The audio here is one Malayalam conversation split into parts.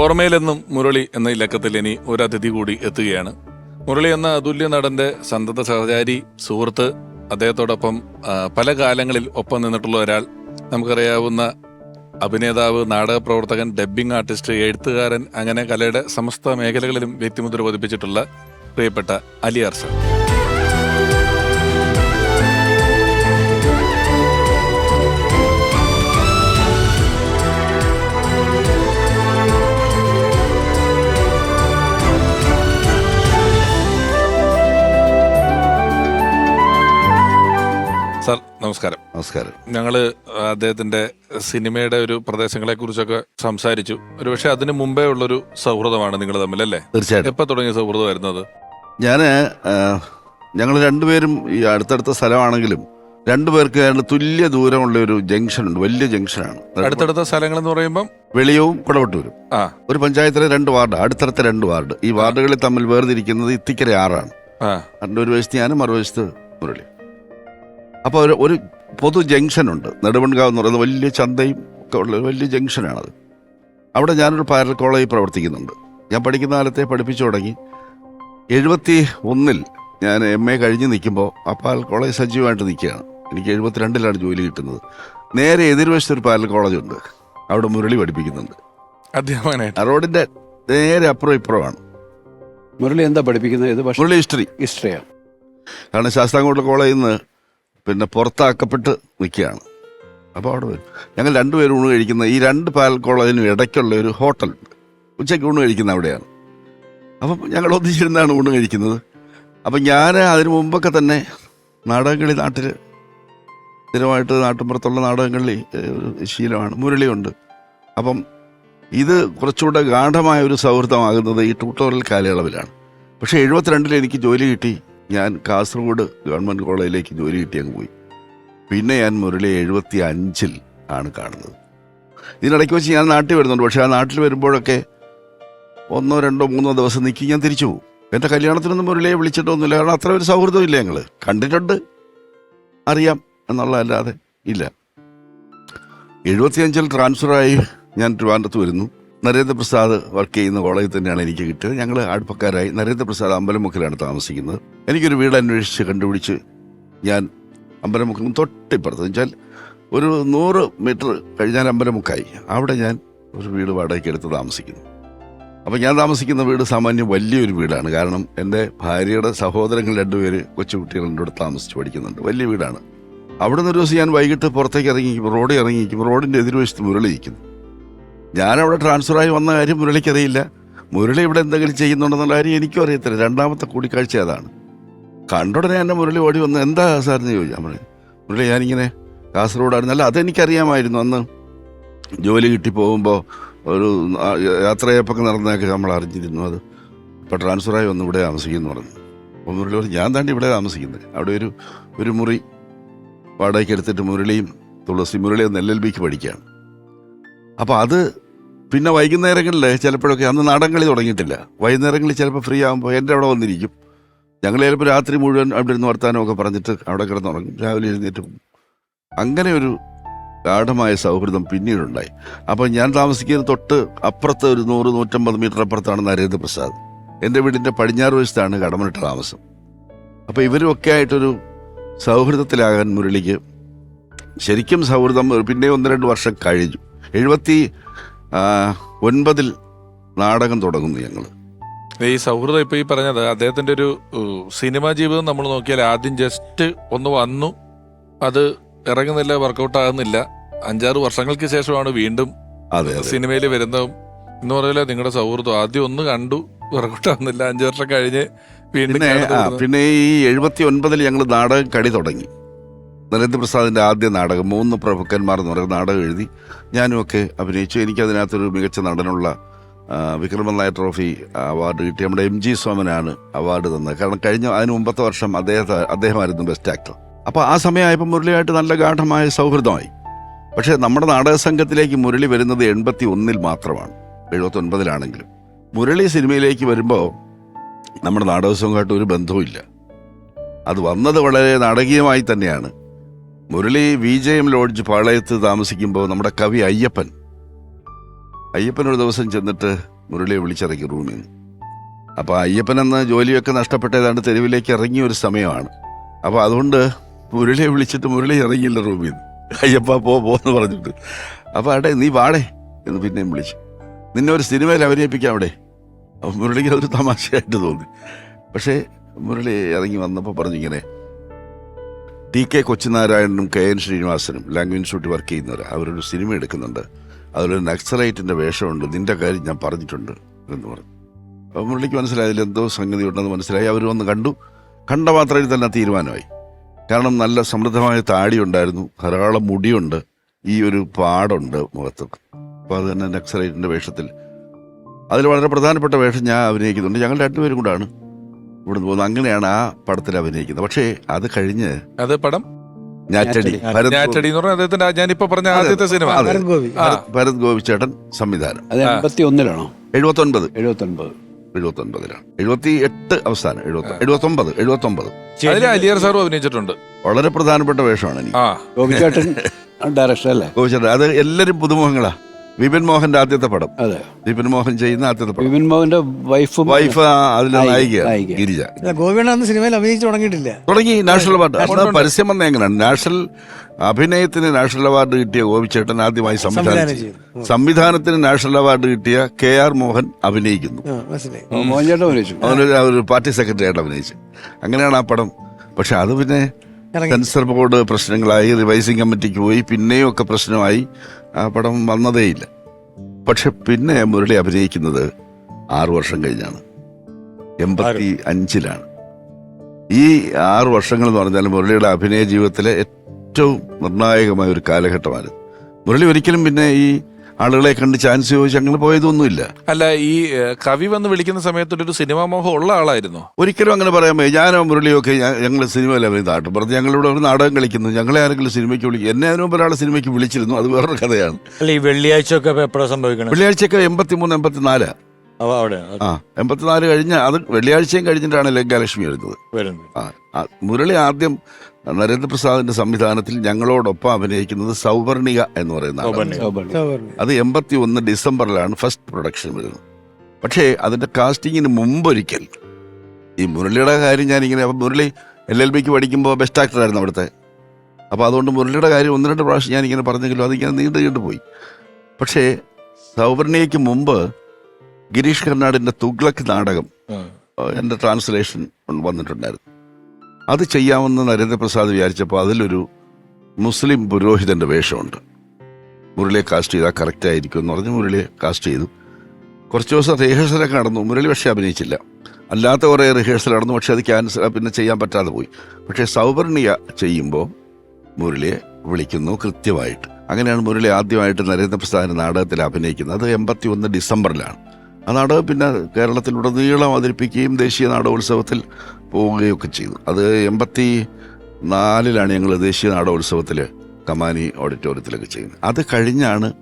ഓർമ്മയിലെന്നും മുരളി എന്ന ഇലക്കത്തിൽ ഇനി ഒരു അതിഥി കൂടി എത്തുകയാണ്. മുരളി എന്ന അതുല്യ നടന്റെ സന്തത സഹചാരി സുഹൃത്ത് അദ്ദേഹത്തോടൊപ്പം പല കാലങ്ങളിൽ ഒപ്പം നിന്നിട്ടുള്ള ഒരാൾ നമുക്കറിയാവുന്ന അഭിനേതാവ് നാടക പ്രവർത്തകൻ ഡബ്ബിംഗ് ആർട്ടിസ്റ്റ് എഴുത്തുകാരൻ അങ്ങനെ കലയുടെ സമസ്ത മേഖലകളിലും വ്യക്തിമുദ്ര പതിപ്പിച്ചിട്ടുള്ള പ്രിയപ്പെട്ട അലി അർസൻ സാർ. നമസ്കാരം. നമസ്കാരം. ഞങ്ങൾ അദ്ദേഹത്തിന്റെ സിനിമയുടെ ഒരു പ്രദേശങ്ങളെ കുറിച്ചൊക്കെ സംസാരിച്ചു. ഒരുപക്ഷെ അതിന് മുമ്പേ ഉള്ളൊരു സൗഹൃദമാണ് നിങ്ങൾ തമ്മിൽ അല്ലേ? തീർച്ചയായിട്ടും. എപ്പോ തുടങ്ങിയ സൗഹൃദം വരുന്നത് ഞാൻ ഞങ്ങൾ രണ്ടുപേരും ഈ അടുത്തടുത്ത സ്ഥലമാണെങ്കിലും രണ്ടുപേർക്ക് അതിന് തുല്യ ദൂരമുള്ള ഒരു ജംഗ്ഷൻ ഉണ്ട് വലിയ ജംഗ്ഷനാണ്. അടുത്തടുത്ത സ്ഥലങ്ങൾ എന്ന് പറയുമ്പോൾ വെളിയവും കുടവട്ടൂരും. ആ. ഒരു പഞ്ചായത്തിലെ രണ്ട് വാർഡ് അടുത്തടുത്ത രണ്ട് വാർഡ്. ഈ വാർഡുകളിൽ തമ്മിൽ വേർതിരിക്കുന്നത് ഇത്തിക്കര ആറാണ്. ആ. അതിന്റെ ഒരു വശത്ത് ഞാനും മറുവശത്ത് മുരളി. അപ്പോൾ ഒരു ഒരു പൊതു ജംഗ്ഷനുണ്ട് നെടുമൺകാവ് എന്ന് പറയുന്നത് വലിയ ചന്തയും ഒക്കെ ഉള്ള ഒരു വലിയ ജംഗ്ഷനാണത് അവിടെ ഞാനൊരു പാരൽ കോളേജിൽ പ്രവർത്തിക്കുന്നുണ്ട്. ഞാൻ പഠിക്കുന്ന കാലത്തെ പഠിപ്പിച്ചു തുടങ്ങി. എഴുപത്തി ഒന്നിൽ ഞാൻ എം എ കഴിഞ്ഞ് നിൽക്കുമ്പോൾ ആ പാരൽ കോളേജ് സജീവമായിട്ട് നിൽക്കുകയാണ്. എനിക്ക് എഴുപത്തിരണ്ടിലാണ് ജോലി കിട്ടുന്നത്. നേരെ എതിർവശത്തൊരു പാരൽ കോളേജ് ഉണ്ട്. അവിടെ മുരളി പഠിപ്പിക്കുന്നുണ്ട്. അധ്യാപകനായിട്ട്. ആ റോഡിന്റെ നേരെ അപ്പുറം ഇപ്പുറമാണ്. മുരളി എന്താ പഠിപ്പിക്കുന്നത്? മുരളി ഹിസ്റ്ററി. ഹിസ്റ്ററിയാണ് കാരണം ശാസ്താംകോട്ട കോളേജിൽ നിന്ന് പിന്നെ പുറത്താക്കപ്പെട്ട് നിൽക്കുകയാണ്. അപ്പോൾ അവിടെ വരും. ഞങ്ങൾ രണ്ടുപേരും ഊണ് കഴിക്കുന്ന ഈ രണ്ട് പാൽ ഇടയ്ക്കുള്ള ഒരു ഹോട്ടൽ ഉച്ചയ്ക്ക് ഊണ് കഴിക്കുന്ന അവിടെയാണ്. അപ്പം ഞങ്ങൾ ഒന്നിച്ചിരുന്നാണ് ഊണ് കഴിക്കുന്നത്. അപ്പം ഞാൻ അതിനു മുമ്പൊക്കെ തന്നെ നാടകങ്ങളി നാട്ടിൽ സ്ഥിരമായിട്ട് നാട്ടിൻപുറത്തുള്ള നാടകങ്ങളിൽ ശീലമാണ്. മുരളിയുണ്ട്. അപ്പം ഇത് കുറച്ചുകൂടെ ഗാഠമായ ഒരു സൗഹൃദമാകുന്നത് ഈ ട്യൂട്ടോറിയൽ കാലയളവിലാണ്. പക്ഷേ എഴുപത്തിരണ്ടിൽ എനിക്ക് ജോലി കിട്ടി. ഞാൻ കാസർഗോഡ് ഗവൺമെന്റ് കോളേജിലേക്ക് ജോലി കിട്ടി അങ്ങ് പോയി. പിന്നെ ഞാൻ മുരളി എഴുപത്തി അഞ്ചിൽ ആണ് കാണുന്നത്. ഇതിനിടയ്ക്ക് വെച്ച് ഞാൻ നാട്ടിൽ വരുന്നുണ്ട്. പക്ഷേ ആ നാട്ടിൽ വരുമ്പോഴൊക്കെ ഒന്നോ രണ്ടോ മൂന്നോ ദിവസം നിൽക്കി ഞാൻ തിരിച്ചു പോകും. എന്റെ കല്യാണത്തിനൊന്നും മുരളിയെ വിളിച്ചിട്ടൊന്നുമില്ല കാരണം അത്ര ഒരു സൗഹൃദമില്ല ഞങ്ങൾ കണ്ടിട്ടുണ്ട്. അറിയാം എന്നുള്ളതല്ലാതെ ഇല്ല. എഴുപത്തിയഞ്ചിൽ ട്രാൻസ്ഫറായി ഞാൻ ട്രിവാൻഡത്ത് വരുന്നു. നരേന്ദ്രപ്രസാദ് വർക്ക് ചെയ്യുന്ന കോളേജിൽ തന്നെയാണ് എനിക്ക് കിട്ടിയത്. ഞങ്ങൾ അടുപ്പക്കാരായി നരേന്ദ്രപ്രസാദ് അമ്പലമുക്കിലാണ് താമസിക്കുന്നത്. എനിക്കൊരു വീട് അന്വേഷിച്ച് കണ്ടുപിടിച്ച് ഞാൻ അമ്പലമുക്കിന് തൊട്ടിപ്പുറത്ത്. വെച്ചാൽ ഒരു നൂറ് മീറ്റർ കഴിഞ്ഞാൽ അമ്പലമുക്കായി. അവിടെ ഞാൻ ഒരു വീട് വാടകയ്ക്ക് എടുത്ത് താമസിക്കുന്നു. അപ്പോൾ ഞാൻ താമസിക്കുന്ന വീട് സാമാന്യം വലിയൊരു വീടാണ്. കാരണം എന്റെ ഭാര്യയുടെ സഹോദരങ്ങൾ രണ്ടുപേര് കൊച്ചുകുട്ടികൾ എന്റെ കൂടെ താമസിച്ച് പഠിക്കുന്നുണ്ട്. വലിയ വീടാണ്. അവിടെ നിന്ന് ഒരു ദിവസം ഞാൻ വൈകിട്ട് പുറത്തേക്ക് ഇറങ്ങിയിരിക്കും റോഡിൽ ഇറങ്ങിയിരിക്കും റോഡിന്റെ എതിർവശത്ത് മുരളി ഇരിക്കുന്നു ഞാനവിടെ ട്രാൻസ്ഫറായി വന്ന കാര്യം മുരളിക്കറിയില്ല. മുരളി ഇവിടെ എന്തെങ്കിലും ചെയ്യുന്നുണ്ടെന്നുള്ള കാര്യം എനിക്കും അറിയത്തില്ല. രണ്ടാമത്തെ കൂടിക്കാഴ്ച അതാണ്. കണ്ടുടനെ എന്നെ മുരളി ഓടി വന്ന് എന്താ സാറിന് ചോദിച്ചു? ഞാൻ പറഞ്ഞു മുരളി ഞാനിങ്ങനെ കാസർഗോഡായിരുന്നു. അല്ല അതെനിക്കറിയാമായിരുന്നു അന്ന്. ജോലി കിട്ടി പോകുമ്പോൾ ഒരു യാത്രയപ്പൊക്കെ നടന്നതൊക്കെ നമ്മൾ അറിഞ്ഞിരുന്നു അത്. ഇപ്പോൾ ട്രാൻസ്ഫറായി വന്ന് ഇവിടെ താമസിക്കുന്നു പറഞ്ഞു. അപ്പോൾ മുരളി പറഞ്ഞു ഞാൻ താണ്ടി ഇവിടെ താമസിക്കുന്നത്. അവിടെ ഒരു ഒരു മുറി വാടകയ്ക്ക് എടുത്തിട്ട് മുരളിയും തുളസി മുരളി നെല്ലൽബിക്ക് പഠിക്കുകയാണ്. അപ്പോൾ അത് പിന്നെ വൈകുന്നേരങ്ങളിൽ ചിലപ്പോഴൊക്കെ അന്ന് നാടൻകളി തുടങ്ങിയിട്ടില്ല. വൈകുന്നേരങ്ങളിൽ ചിലപ്പോൾ ഫ്രീ ആകുമ്പോൾ എന്റെ അവിടെ വന്നിരിക്കും. ഞങ്ങൾ ചിലപ്പോൾ രാത്രി മുഴുവൻ അവിടെ ഇരുന്ന് വർത്താനമൊക്കെ പറഞ്ഞിട്ട് അവിടെ കിടന്നുറങ്ങും. രാവിലെ എഴുന്നേറ്റ് അങ്ങനെ ഒരു ഗാഠമായ സൗഹൃദം പിന്നീടുണ്ടായി അപ്പോൾ ഞാൻ താമസിക്കുന്ന തൊട്ട് അപ്പുറത്ത് ഒരു നൂറ് നൂറ്റമ്പത് മീറ്റർ അപ്പുറത്താണ് നരേന്ദ്രപ്രസാദ്. എന്റെ വീടിന്റെ പടിഞ്ഞാറ് വശത്താണ് കടമനിട്ട താമസം. അപ്പോൾ ഇവരുമൊക്കെ ആയിട്ടൊരു സൗഹൃദത്തിലാകാൻ മുരളിക്ക് ശരിക്കും സൗഹൃദം പിന്നെ ഒന്ന് രണ്ട് വർഷം കഴിഞ്ഞു. എഴുപത്തി ഒൻപതിൽ നാടകം തുടങ്ങുന്നു ഞങ്ങൾ ഈ സൗഹൃദം ഇപ്പൊ ഈ പറഞ്ഞത് അദ്ദേഹത്തിന്റെ ഒരു സിനിമാ ജീവിതം നമ്മൾ നോക്കിയാൽ ആദ്യം ജസ്റ്റ് ഒന്ന് വന്നു. അത് ഇറങ്ങുന്നില്ല വർക്കൗട്ട് ആകുന്നില്ല. അഞ്ചാറ് വർഷങ്ങൾക്ക് ശേഷമാണ് വീണ്ടും സിനിമയിൽ വരുന്നതും. എന്ന് പറയല നിങ്ങളുടെ സൗഹൃദം ആദ്യം ഒന്ന് കണ്ടു വർക്കൗട്ട് ആകുന്നില്ല അഞ്ചു വർഷം കഴിഞ്ഞ് വീണ്ടും. പിന്നെ ഈ എഴുപത്തി ഒൻപതിൽ ഞങ്ങൾ നാടകം കടി തുടങ്ങി. നരേന്ദ്രപ്രസാദിന്റെ ആദ്യ നാടകം മൂന്ന് പ്രഭുക്കന്മാർ എന്ന് പറയുന്ന നാടകം എഴുതി ഞാനുമൊക്കെ അഭിനയിച്ചു. എനിക്കതിനകത്തൊരു മികച്ച നടനുള്ള വിക്രമൻ നായർ ട്രോഫി അവാർഡ് കിട്ടി. നമ്മുടെ എം ജി സോമനാണ് അവാർഡ് തന്നത്. കാരണം കഴിഞ്ഞ അതിന് മുമ്പത്തെ വർഷം അദ്ദേഹത്തെ അദ്ദേഹമായിരുന്നു ബെസ്റ്റ് ആക്ടർ അപ്പോൾ ആ സമയമായപ്പോൾ മുരളിയായിട്ട് നല്ല ഗാഠമായ സൗഹൃദമായി. പക്ഷേ നമ്മുടെ നാടക സംഘത്തിലേക്ക് മുരളി വരുന്നത് എൺപത്തി ഒന്നിൽ മാത്രമാണ്. എഴുപത്തി ഒൻപതിലാണെങ്കിലും മുരളി സിനിമയിലേക്ക് വരുമ്പോൾ നമ്മുടെ നാടക സംഘമായിട്ട് ഒരു ബന്ധവുമില്ല. അത് വന്നത് വളരെ നാടകീയമായി തന്നെയാണ്. Murali V J M lodge പാളയത്ത് താമസിക്കുമ്പോൾ നമ്മുടെ കവി അയ്യപ്പൻ. അയ്യപ്പൻ ഒരു ദിവസം ചെന്നിട്ട് മുരളിയെ വിളിച്ചിറക്കി റൂമിൽ നിന്ന്. അപ്പോൾ അയ്യപ്പൻ എന്ന ജോലിയൊക്കെ നഷ്ടപ്പെട്ട ഏതാണ്ട് തെരുവിലേക്ക് ഇറങ്ങിയ ഒരു സമയമാണ്. അപ്പോൾ അതുകൊണ്ട് മുരളിയെ വിളിച്ചിട്ട് മുരളി ഇറങ്ങിയില്ല റൂമിൽ നിന്ന്. അയ്യപ്പ പോ പോന്ന് പറഞ്ഞിട്ട്. അപ്പോൾ അടേ നീ വാടേ എന്ന് പിന്നെയും വിളിച്ചു. നിന്നെ ഒരു സിനിമയിൽ അഭിനയിപ്പിക്കാം അവിടെ. അപ്പോൾ മുരളിക്ക് അതൊരു തമാശയായിട്ട് തോന്നി. പക്ഷേ മുരളി ഇറങ്ങി വന്നപ്പോൾ പറഞ്ഞിങ്ങനെ ടി കെ കൊച്ചിനാരായണനും കെ എൻ ശ്രീനിവാസനും ലാംഗ്വേജ് ഇൻസ്റ്റിറ്റ്യൂട്ട് വർക്ക് ചെയ്യുന്നവർ അവരൊരു സിനിമ എടുക്കുന്നുണ്ട്. അതിലൊരു നക്സലൈറ്റിന്റെ വേഷമുണ്ട്. നിന്റെ കാര്യം ഞാൻ പറഞ്ഞിട്ടുണ്ട് എന്ന് പറഞ്ഞു. അപ്പോൾ മുരളിക്ക് മനസ്സിലായി അതിലെന്തോ സംഗതി ഉണ്ടെന്ന് മനസ്സിലായി. അവർ വന്ന് കണ്ടു. കണ്ട മാത്രയിൽ തന്നെ തീരുമാനമായി. കാരണം നല്ല സമൃദ്ധമായ താടി ഉണ്ടായിരുന്നു. ധാരാളം മുടിയുണ്ട്. ഈ ഒരു പാടുണ്ട് മുഖത്ത്. അപ്പോൾ അത് തന്നെ നക്സലൈറ്റിന്റെ വേഷത്തിൽ. അതിൽ വളരെ പ്രധാനപ്പെട്ട വേഷം ഞാൻ അഭിനയിക്കുന്നുണ്ട്. ഞങ്ങൾ രണ്ടുപേരും കൂടാണ്. ഇവിടുന്ന് പോകുന്നത് അങ്ങനെയാണ് ആ പടത്തിൽ അഭിനയിക്കുന്നത്. പക്ഷേ അത് കഴിഞ്ഞ് അത് പടം? ഞാറ്റടി. ഭരത് ഞാറ്റടി എന്ന് പറഞ്ഞാൽ അദ്ദേഹത്തിന്റെ ഞാനിപ്പോ പറഞ്ഞ ആദ്യത്തെ സിനിമ. അതെ. ഗോപി. ആ. ഭരത് ഗോപിച്ചേട്ടൻ സംവിധാനം. അത് എൺപത്തി ഒന്നിലാണോ എഴുപത്തി ഒൻപത് എഴുപത്തി ഒൻപത് എഴുപത്തി ഒൻപതിലാണ് എഴുപത്തി എട്ട് അവസാനം. എഴുപത്തി എഴുപത്തി ഒമ്പത് എഴുപത്തി ഒമ്പത് അതിൽ അലിയർ സാറും അഭിനയിച്ചിട്ടുണ്ട്. വളരെ പ്രധാനപ്പെട്ട വേഷമാണ് എനിക്ക്. ആ. ഗോപിച്ചേട്ടൻ ഡയറക്ടർ അല്ലേ? ഗോപിച്ചേട്ടൻ. അത് എല്ലാവരും പുതുമുഖങ്ങളാ. വിപിൻ മോഹന്റെ ആദ്യത്തെ പടം. അതെ. വിപിൻ മോഹൻ ചെയ്യുന്ന ആദ്യത്തെ പടം. വിപിൻ മോഹന്റെ വൈഫ് വൈഫ് അതിലെ നായിക. ഗിരിജ. അന്ന് സിനിമയിൽ അഭിനയിച്ചു തുടങ്ങിയിട്ടില്ല. തുടങ്ങി നാഷണൽ അവാർഡ്. പരസ്യം വന്ന എങ്ങനെയാണ്? നാഷണൽ അഭിനയത്തിന് നാഷണൽ അവാർഡ് കിട്ടിയ ഗോപിച്ചേട്ടൻ ആദ്യമായി സംവിധാനം ചെയ്തു. സംവിധാനത്തിന് നാഷണൽ അവാർഡ് കിട്ടിയ കെ ആർ മോഹൻ അഭിനയിക്കുന്നു. ഒരു പാർട്ടി സെക്രട്ടറി ആയിട്ട് അഭിനയിച്ചു. അങ്ങനെയാണ് ആ പടം. പക്ഷെ അത് പിന്നെ സെൻസർ ബോർഡ് പ്രശ്നങ്ങളായി റിവൈസിംഗ് കമ്മിറ്റിക്ക് പോയി പിന്നെയും ഒക്കെ പ്രശ്നമായി. ആ പടം വന്നതേയില്ല. പക്ഷെ പിന്നെ മുരളി അഭിനയിക്കുന്നത് ആറു വർഷം കഴിഞ്ഞാണ്. എൺപത്തി അഞ്ചിലാണ് ഈ ആറ് വർഷങ്ങൾ എന്ന് പറഞ്ഞാൽ മുരളിയുടെ അഭിനയ ജീവിതത്തിലെ ഏറ്റവും നിർണായകമായ ഒരു കാലഘട്ടമാണ്. മുരളി ഒരിക്കലും പിന്നെ ഈ ആളുകളെ കണ്ട് ചാൻസ് ചോദിച്ച് അങ്ങനെ പോയതൊന്നുമില്ല. അല്ല ഈ കവി വന്ന് വിളിക്കുന്ന സമയത്ത് ഒരു സിനിമാ മോഹം ഉള്ള ആളായിരുന്നു. ഒരിക്കലും അങ്ങനെ പറയാൻ പറ്റും ഞാനോ മുരളിയൊക്കെ ഞങ്ങൾ സിനിമയിൽ അഭിനയിച്ച നാട്ടും പറഞ്ഞ് ഞങ്ങളിവിടെ ഒരു നാടകം കളിക്കുന്നു. ഞങ്ങളെ ആരെങ്കിലും സിനിമയ്ക്ക് വിളിക്കും എന്നെ അതിന് മുമ്പ് ഒരാളെ സിനിമയ്ക്ക് വിളിച്ചിരുന്നു. അത് വേറൊരു കഥയാണ്. അല്ല ഈ വെള്ളിയാഴ്ച ഒക്കെ എപ്പോഴാണ് സംഭവിക്കണത് വെള്ളിയാഴ്ചയൊക്കെ എൺപത്തി മൂന്ന് എൺപത്തിനാല്. അവ അവിടെ. ആ എൺപത്തിനാല് കഴിഞ്ഞ് അത് വെള്ളിയാഴ്ചയും കഴിഞ്ഞിട്ടാണ് ലങ്കാലക്ഷ്മി വരുന്നത്. മുരളി ആദ്യം നരേന്ദ്രപ്രസാദിന്റെ സംവിധാനത്തിൽ ഞങ്ങളോടൊപ്പം അഭിനയിക്കുന്നത് സൗവർണിക എന്ന് പറയുന്ന. അത് എൺപത്തി ഒന്ന് ഡിസംബറിലാണ് ഫസ്റ്റ് പ്രൊഡക്ഷൻ വരുന്നത്. പക്ഷേ അതിന്റെ കാസ്റ്റിങ്ങിന് മുമ്പൊരിക്കൽ ഈ മുരളിയുടെ കാര്യം ഞാനിങ്ങനെ അപ്പം മുരളി എൽ എൽ ബിക്ക് പഠിക്കുമ്പോൾ ബെസ്റ്റ് ആക്ടറായിരുന്നു അവിടുത്തെ. അപ്പോൾ അതുകൊണ്ട് മുരളിയുടെ കാര്യം ഒന്ന് രണ്ട് പ്രാവശ്യം ഞാനിങ്ങനെ പറഞ്ഞെങ്കിലും അതിങ്ങനെ നീണ്ടു നീണ്ടു പോയി. പക്ഷേ സൗവർണിയയ്ക്ക് മുമ്പ് ഗിരീഷ് കർണാടിന്റെ തുഗ്ലക് നാടകം എന്റെ ട്രാൻസ്ലേഷൻ വന്നിട്ടുണ്ടായിരുന്നു. അത് ചെയ്യാമെന്ന് നരേന്ദ്രപ്രസാദ് വിചാരിച്ചപ്പോൾ അതിലൊരു മുസ്ലിം പുരോഹിതന്റെ വേഷമുണ്ട്. മുരളിയെ കാസ്റ്റ് ചെയ്താൽ കറക്റ്റ് ആയിരിക്കും എന്ന് പറഞ്ഞ് മുരളിയെ കാസ്റ്റ് ചെയ്തു. കുറച്ച് ദിവസം റിഹേഴ്സലൊക്കെ നടന്നു. മുരളി പക്ഷേ അഭിനയിച്ചില്ല. അല്ലാത്ത കുറേ റിഹേഴ്സൽ നടന്നു. പക്ഷേ അത് ക്യാൻസൽ പിന്നെ ചെയ്യാൻ പറ്റാതെ പോയി. പക്ഷേ സൗവർണിയ ചെയ്യുമ്പോൾ മുരളിയെ വിളിക്കുന്നു കൃത്യമായിട്ട്. അങ്ങനെയാണ് മുരളി ആദ്യമായിട്ട് നരേന്ദ്രപ്രസാദിന്റെ നാടകത്തിൽ അഭിനയിക്കുന്നത്. അത് എൺപത്തി ഒന്ന് ഡിസംബറിലാണ്. നാടകം പിന്നെ കേരളത്തിലുടനീളം അവതരിപ്പിക്കുകയും ദേശീയ നാടകോത്സവത്തിൽ പോവുകയൊക്കെ ചെയ്തു. അത് എൺപത്തി നാലിലാണ് ഞങ്ങൾ ദേശീയ നാടകോത്സവത്തിൽ കമാനി ഓഡിറ്റോറിയത്തിലൊക്കെ ചെയ്യുന്നത്. അത് കഴിഞ്ഞാണ്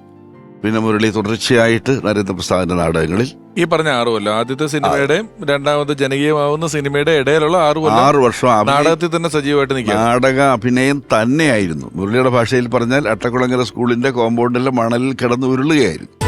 പിന്നെ മുരളി തുടർച്ചയായിട്ട് നരേന്ദ്രപ്രസാദിന്റെ നാടകങ്ങളിൽ ഈ പറഞ്ഞ ആറു കൊല്ലം. ആദ്യത്തെ സിനിമയുടെയും രണ്ടാമത് ജനകീയമാവുന്ന സിനിമയുടെ ഇടയിലുള്ള ആറു കൊല്ലം ആറ് വർഷം നാടകത്തിൽ തന്നെ സജീവമായിട്ട് നിൽക്കുക. നാടക അഭിനയം തന്നെയായിരുന്നു. മുരളിയുടെ ഭാഷയിൽ പറഞ്ഞാൽ അട്ടക്കുളങ്ങര സ്കൂളിന്റെ കോമ്പൗണ്ടിലെ മണലിൽ കിടന്ന് ഉരുളുകയായിരുന്നു.